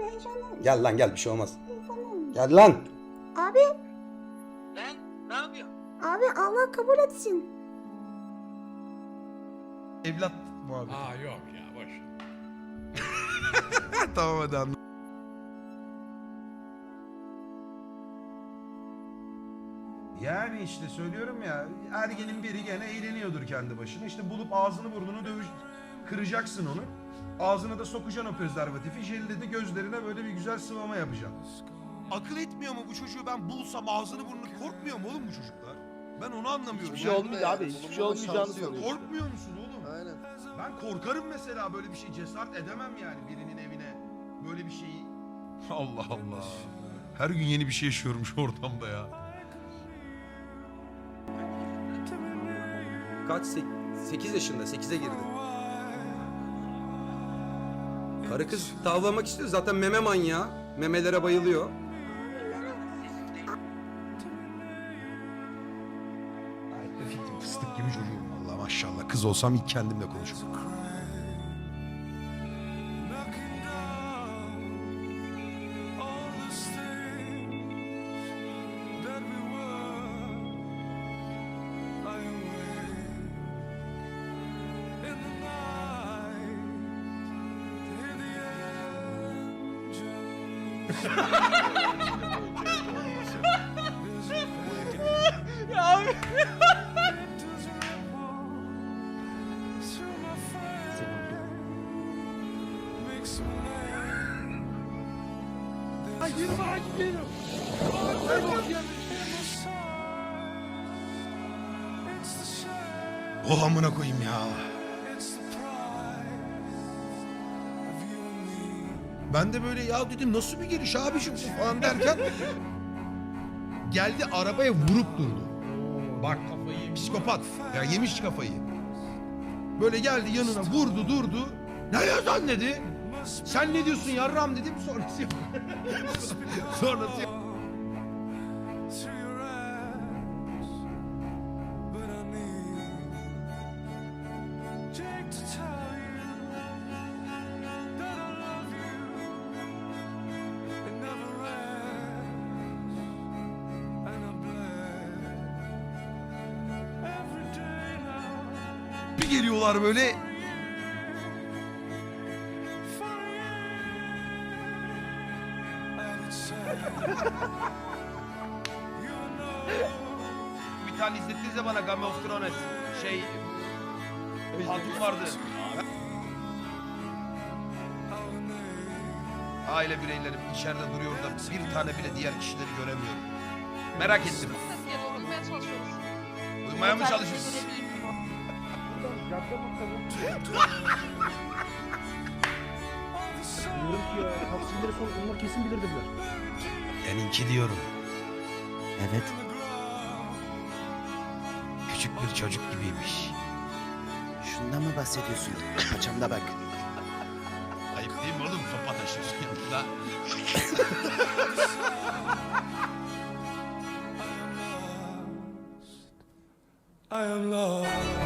abi heyecanlandım. Gel lan gel bir şey olmaz. Heyecanlandım. Gel lan. Abi, Lan ne yapıyorsun? abi Allah kabul etsin. Evlat muhabbeti. Aa yok ya boş. tamam hadi anladım. Yani işte söylüyorum ya ergenin biri gene eğleniyordur kendi başına. İşte bulup ağzını burnunu dövüş kıracaksın onu. Ağzına da sokacaksın o prezervatifi. Jelle de gözlerine böyle bir güzel sıvama yapacaksın. Akıl etmiyor mu bu çocuğu ben bulsam ağzını burnunu korkmuyor mu oğlum bu çocuklar? Ben onu anlamıyorum. Hiçbir şey Yani olmuyor abi. Hiçbir şey olmayacağını sanıyorsun. Korkmuyor musun oğlum? Aynen. Ben korkarım mesela böyle bir şey cesaret edemem yani birinin evine böyle bir şeyi. Allah Allah. Her gün yeni bir şey yaşıyorum şu ortamda ya. Kaç? 8 yaşında. 8'e girdi. Karı kız tavlamak istiyor. Zaten meme manyağı. Memelere bayılıyor. Fıstık gibi çocuğum valla maşallah. Kız olsam ilk kendimle konuşurum. Oh amına koyayım ya. Ben de böyle ya dedim nasıl bir geliş abicim bu falan derken geldi arabaya vurup durdu. Bak psikopat ya yemiş kafayı. Böyle geldi yanına vurdu durdu. Ne yazan dedi. Sen ne diyorsun yarram dedim sonrası yok. sonrası yok. Bir geliyorlar böyle. bir tane izlettiniz ya bana Game of Thrones. Şey... Hatun vardı. Aile bireyleri içeride duruyor da bir tane bile diğer kişileri göremiyorum. Merak ettim. Bulmaya çalışıyoruz. Duymaya mı çalışıyorsun? Diyorum ki ya taksimleri sonra onlar kesin bilirdiler. Seninki diyorum. Evet. Küçük bir çocuk gibiymiş. Şundan mı bahsediyorsun? Paçamda bak. Ayıp değil mi oğlum sopa taşıyorsun yanında? I am lost.